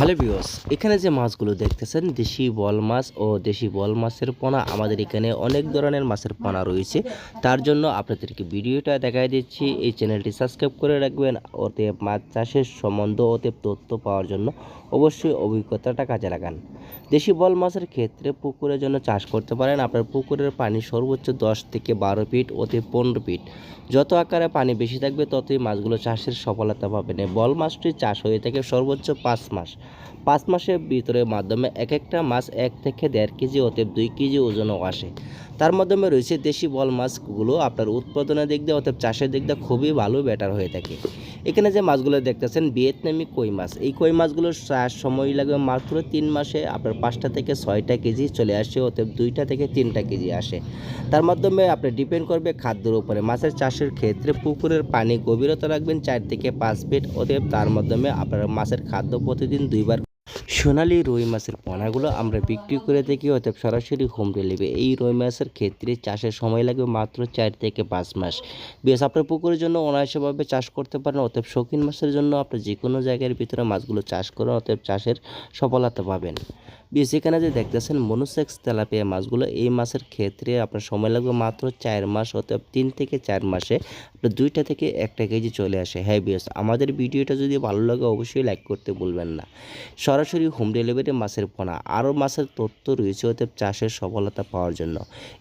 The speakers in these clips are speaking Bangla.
হ্যালো ভিউয়ার্স, এখানে যে মাছগুলো দেখতেছেন, দেশি বল মাছ ও দেশি বল মাছের পোনা, আমাদের এখানে অনেক ধরনের মাছের পোনা রয়েছে। তার জন্য আপনাদেরকে ভিডিওটা দেখাই দিচ্ছি। এই চ্যানেলটি সাবস্ক্রাইব করে রাখবেন। ওতে মাছ চাষের সম্বন্ধ ওতে তথ্য পাওয়ার জন্য অবশ্যই অভিজ্ঞতাটা কাজে লাগান। দেশি বল মাছের ক্ষেত্রে পুকুরের জন্য চাষ করতে পারেন, আপনার পুকুরের পানি সর্বোচ্চ দশ থেকে বারো ফিট ওতে পনেরো ফিট। যত আকারে পানি বেশি থাকবে, ততই মাছগুলো চাষের সফলতা পাবেন। বল মাছটি চাষ হয়ে থাকে সর্বোচ্চ পাঁচ মাস। পাঁচ মাসের ভিতরে মাধ্যমে এক একটা মাছ এক থেকে দেড় কেজি অতএব দুই কেজি ওজনও আসে। তার মাধ্যমে রয়েছে দেশি বল মাছগুলো আপনার উৎপাদনের দিক দিয়ে অতএব চাষের দিক দিয়ে খুবই ভালো বেটার হয়ে থাকে। এখানে যে মাছগুলো দেখতেছেন, ভিয়েতনামি কই মাছ। এই কই মাছগুলোর চাষ সময় লাগবে মাত্র তিন মাসে, আপনার পাঁচটা থেকে ছয়টা কেজি চলে আসে, অতএব দুইটা থেকে তিনটা কেজি আসে। তার মাধ্যমে আপনি ডিপেন্ড করবে খাদ্যের উপরে। মাছের চাষের ক্ষেত্রে পুকুরের পানি গভীরতা রাখবেন চার থেকে পাঁচ ফিট অতএব তার মাধ্যমে আপনার মাছের খাদ্য প্রতিদিন দুইবার সোনালি রুই মাছের পোনাগুলো আমরা বিক্রি করে থাকি অর্থাৎ সরাসরি হোম ডেলিভারি এই রুই মাছের ক্ষেত্রে চাষের সময় লাগবে মাত্র চার থেকে পাঁচ মাস। বেশ, আপনার পুকুরের জন্য অনায়াসভাবে চাষ করতে পারেন অর্থাৎ শৌখিন মাছের জন্য আপনি যে কোনো জায়গার ভিতরে মাছগুলো চাষ করুন, অতএব চাষের সফলতা পাবেন। বেশ এখানে যে দেখতেছেন মনুসেক্স তেলাপিয়া মাছগুলো, এই মাছের ক্ষেত্রে আপনার সময় লাগবে মাত্র চার মাস অতএব তিন থেকে চার মাসে আপনার দুইটা থেকে একটা কেজি চলে আসে। হ্যাঁ বিয়স আমাদের ভিডিওটা যদি ভালো লাগে অবশ্যই লাইক করতে ভুলবেন না। সরাসরি হোম ডেলিভারি মাছের পোনা, আরও মাছের তথ্য রয়েছে অতএব চাষের সফলতা পাওয়ার জন্য।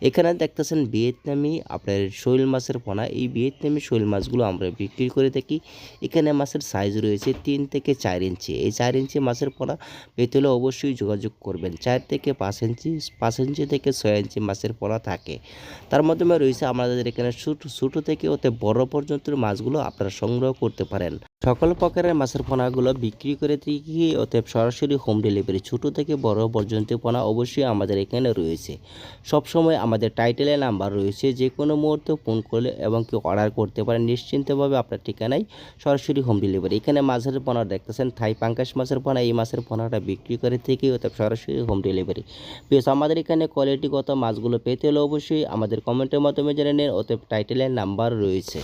এখানে দেখতেছেন ভিয়েতনামি, আপনার শৈল মাছের পোনা, এই ভিয়েতনামি শৈল মাছগুলো আমরা বিক্রি করে থাকি। এখানে মাছের সাইজ রয়েছে তিন থেকে চার ইঞ্চি। এই চার ইঞ্চি মাছের পোনা পেতে হলে অবশ্যই যোগাযোগ করবেন। চার থেকে পাঁচ ইঞ্চি পাঁচ ইঞ্চি থেকে ছয় ইঞ্চি মাছের পোনা থাকে। তার মাধ্যমে রয়েছে আমাদের এখানে ছোটো ছোটো থেকে ওতে বড় পর্যন্ত মাছগুলো আপনারা সংগ্রহ করতে পারেন। সকল প্রকারের মাছের পোনাগুলো বিক্রি করে থাকি অতএব সরাসরি হোম ডেলিভারি ছোটো থেকে বড় পর্যন্ত পোনা অবশ্যই আমাদের এখানে রয়েছে। সবসময় আমাদের টাইটেলে নাম্বার রয়েছে যে কোনো মুহূর্তে ফোন করলে এবং কেউ অর্ডার করতে পারেন নিশ্চিন্তভাবে আপনার ঠিকানায় সরাসরি হোম ডেলিভারি এখানে মাছের পোনা দেখতেছেন, থাই পাঙ্কাশ মাছের পোনা, এই মাছের পোনাটা বিক্রি করে থেকে অতএব সরাসরি হোম ডেলিভারি বেশ আমাদের এখানে কোয়ালিটিগত মাছগুলো পেতে হলে অবশ্যই আমাদের কমেন্টের মাধ্যমে জেনে নেন, অতএব টাইটেলের নাম্বার রয়েছে।